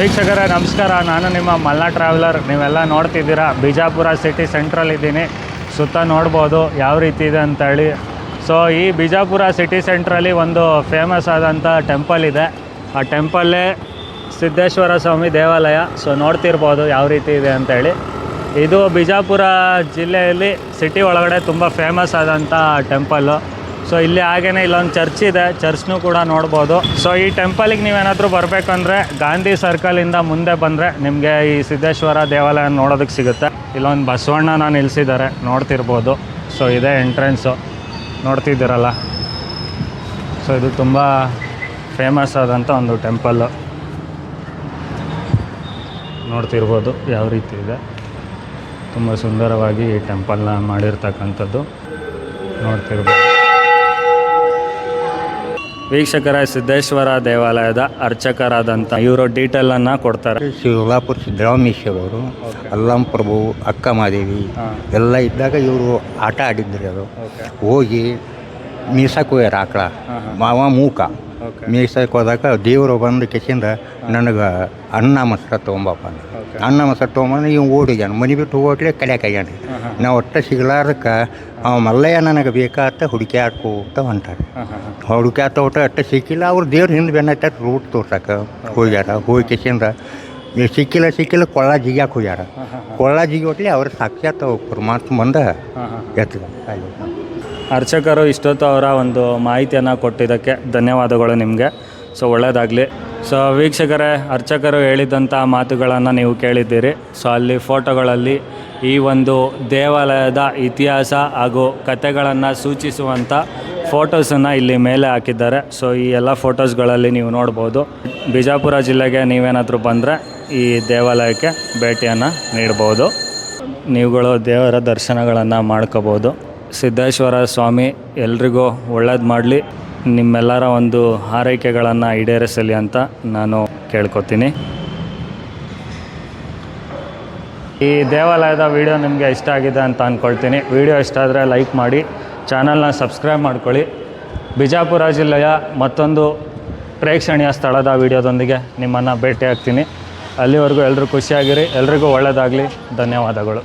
ವೀಕ್ಷಕರೇ, ನಮಸ್ಕಾರ. ನಾನು ನಿಮ್ಮ ಮಲ್ನಾ ಟ್ರಾವೆಲರ್ ನೀವೆಲ್ಲ ನೋಡ್ತಿದ್ದೀರಾ? ಬಿಜಾಪುರ ಸಿಟಿ ಸೆಂಟ್ರಲ್ ಇದ್ದೀನಿ. ಸುತ್ತ ನೋಡ್ಬೋದು ಯಾವ ರೀತಿ ಇದೆ ಅಂತೇಳಿ. ಸೊ ಈ ಬಿಜಾಪುರ ಸಿಟಿ ಸೆಂಟ್ರಲ್ಲಿ ಒಂದು ಫೇಮಸ್ ಆದಂಥ ಟೆಂಪಲ್ ಇದೆ. ಆ ಟೆಂಪಲ್ಲೇ ಸಿದ್ದೇಶ್ವರ ಸ್ವಾಮಿ ದೇವಾಲಯ. ಸೊ ನೋಡ್ತಿರ್ಬೋದು ಯಾವ ರೀತಿ ಇದೆ ಅಂತೇಳಿ. ಇದು ಬಿಜಾಪುರ ಜಿಲ್ಲೆಯಲ್ಲಿ ಸಿಟಿ ಒಳಗಡೆ ತುಂಬ ಫೇಮಸ್ ಆದಂಥ ಟೆಂಪಲ್ಲು ಸೊ ಇಲ್ಲಿ ಹಾಗೇನೆ ಇಲ್ಲೊಂದು ಚರ್ಚ್ ಇದೆ. ಚರ್ಚ್ನೂ ಕೂಡ ನೋಡ್ಬೋದು. ಸೊ ಈ ಟೆಂಪಲಿಗೆ ನೀವೇನಾದರೂ ಬರಬೇಕಂದ್ರೆ ಗಾಂಧಿ ಸರ್ಕಲಿಂದ ಮುಂದೆ ಬಂದರೆ ನಿಮಗೆ ಈ ಸಿದ್ದೇಶ್ವರ ದೇವಾಲಯ ನೋಡೋದಕ್ಕೆ ಸಿಗುತ್ತೆ. ಇಲ್ಲೊಂದು ಬಸವಣ್ಣನ ನಿಲ್ಲಿಸಿದ್ದಾರೆ ನೋಡ್ತಿರ್ಬೋದು. ಸೊ ಇದೇ ಎಂಟ್ರೆನ್ಸು ನೋಡ್ತಿದ್ದೀರಲ್ಲ? ಸೊ ಇದು ತುಂಬ ಫೇಮಸ್ ಆದಂಥ ಒಂದು ಟೆಂಪಲ್ಲು ನೋಡ್ತಿರ್ಬೋದು ಯಾವ ರೀತಿ ಇದೆ. ತುಂಬ ಸುಂದರವಾಗಿ ಈ ಟೆಂಪಲ್ನ ಮಾಡಿರ್ತಕ್ಕಂಥದ್ದು. ನೋಡ್ತಿರ್ಬೋದು. ವೀಕ್ಷಕರ ಸಿದ್ದೇಶ್ವರ ದೇವಾಲಯದ ಅರ್ಚಕರಾದಂಥ ಇವರು ಡೀಟೇಲನ್ನು ಕೊಡ್ತಾರೆ. ಶಿವಲಾಪುರ ಸಿದ್ದರಾಮೇಶ್ವರವರು ಅಲ್ಲಂ ಪ್ರಭು ಅಕ್ಕ ಮಾದೇವಿ ಎಲ್ಲ ಇದ್ದಾಗ ಇವರು ಆಟ ಆಡಿದ್ರು ಅವರು ಹೋಗಿ ಮೀಸಕ್ಕೆ ಹೋಗ್ಯಾರ ಆಕಳ ಮಾವ ಮೂಕ. ಮೀಸಕ್ಕೆ ಹೋದಾಗ ದೇವರು ಬಂದು ಕೆಸಿಂದ ನನಗೆ ಅನ್ನ ಮೊಸರ ತೊಗೊಂಬಪ್ಪ ಅನ್ನ ಮೊಸರು ತೊಗೊಂಬಂದು ಇವ್ ಓಡಿಗ್ಯಾನ ಮನೆ ಬಿಟ್ಟು ಹೋಗ್ಲೇ ಕಲಿಯಾಕ ಆಗ್ಯಾನ ಹಾಂ ಹಾಂ ನಾವು ಒಟ್ಟು ಸಿಗಲಾರ್ದಕ್ಕೆ ಅವ ಮಲ್ಲಯ್ಯ ನನಗೆ ಬೇಕಾತ ಹುಡುಕಿ ಆಡ್ಕೋತ ಹೊಂಟಾರೆ ಹುಡುಕ್ಯಾತ ಒಟ್ಟ ಅಟ್ಟ ಸಿಕ್ಕಿಲ್ಲ. ಅವ್ರು ದೇವ್ರ ಹಿಂದೆ ಬೆನ್ನತ್ತ ರೂಟ್ ತೋರ್ಸಕ್ಕೆ ಹೋಗ್ಯಾರ. ಹೋಗಿ ಕೆಸಿಂದ ಸಿಕ್ಕಿಲ್ಲ ಸಿಕ್ಕಿಲ್ಲ ಕೊಳ್ಳ ಜಿಗ್ಯಾಕೆ ಹೋಗ್ಯಾರ. ಕೊಳ್ಳ ಜಿಗಿ ಒಟ್ಲಿ ಅವ್ರ ಸಾಕ್ಷಾತ್ ಪರಮಾತ್ಮ ಬಂದ ಎತ್ತ ಅರ್ಚಕರು ಇಷ್ಟೊತ್ತು ಅವರ ಒಂದು ಮಾಹಿತಿಯನ್ನು ಕೊಟ್ಟಿದ್ದಕ್ಕೆ ಧನ್ಯವಾದಗಳು ನಿಮಗೆ. ಸೊ ಒಳ್ಳೆಯದಾಗಲಿ ಸೊ, ವೀಕ್ಷಕರೇ, ಅರ್ಚಕರು ಹೇಳಿದಂಥ ಮಾತುಗಳನ್ನು ನೀವು ಕೇಳಿದ್ದೀರಿ. ಸೊ, ಅಲ್ಲಿ ಫೋಟೋಗಳಲ್ಲಿ ಈ ಒಂದು ದೇವಾಲಯದ ಇತಿಹಾಸ ಹಾಗೂ ಕಥೆಗಳನ್ನು ಸೂಚಿಸುವಂಥ ಫೋಟೋಸನ್ನು ಇಲ್ಲಿ ಮೇಲೆ ಹಾಕಿದ್ದಾರೆ. ಸೊ, ಈ ಎಲ್ಲ ಫೋಟೋಸ್ಗಳಲ್ಲಿ ನೀವು ನೋಡ್ಬೋದು. ಬಿಜಾಪುರ ಜಿಲ್ಲೆಗೆ ನೀವೇನಾದರೂ ಬಂದರೆ ಈ ದೇವಾಲಯಕ್ಕೆ ಭೇಟಿಯನ್ನು ನೀಡ್ಬೋದು. ನೀವುಗಳು ದೇವರ ದರ್ಶನಗಳನ್ನು ಮಾಡ್ಕೋಬೋದು. ಸಿದ್ದೇಶ್ವರ ಸ್ವಾಮಿ, ಎಲ್ರಿಗೂ ಒಳ್ಳೇದು ಮಾಡಲಿ. ನಿಮ್ಮೆಲ್ಲರ ಒಂದು ಹಾರೈಕೆಗಳನ್ನು ಈಡೇರಿಸಲಿ ಅಂತ ನಾನು ಕೇಳ್ಕೊತೀನಿ. ಈ ದೇವಾಲಯದ ವಿಡಿಯೋ ನಿಮಗೆ ಇಷ್ಟ ಆಗಿದೆ ಅಂತ ಅಂದ್ಕೊಳ್ತೀನಿ ವಿಡಿಯೋ ಇಷ್ಟ ಆದರೆ ಲೈಕ್ ಮಾಡಿ, ಚಾನಲ್ನ ಸಬ್ಸ್ಕ್ರೈಬ್ ಮಾಡ್ಕೊಳ್ಳಿ. ಬಿಜಾಪುರ ಜಿಲ್ಲೆಯ ಮತ್ತೊಂದು ಪ್ರೇಕ್ಷಣೀಯ ಸ್ಥಳದ ವಿಡಿಯೋದೊಂದಿಗೆ ನಿಮ್ಮನ್ನು ಭೇಟಿ ಆಗ್ತೀನಿ ಅಲ್ಲಿವರೆಗೂ ಎಲ್ಲರೂ ಖುಷಿಯಾಗಿರಿ, ಎಲ್ರಿಗೂ ಒಳ್ಳೆಯದಾಗಲಿ ಧನ್ಯವಾದಗಳು.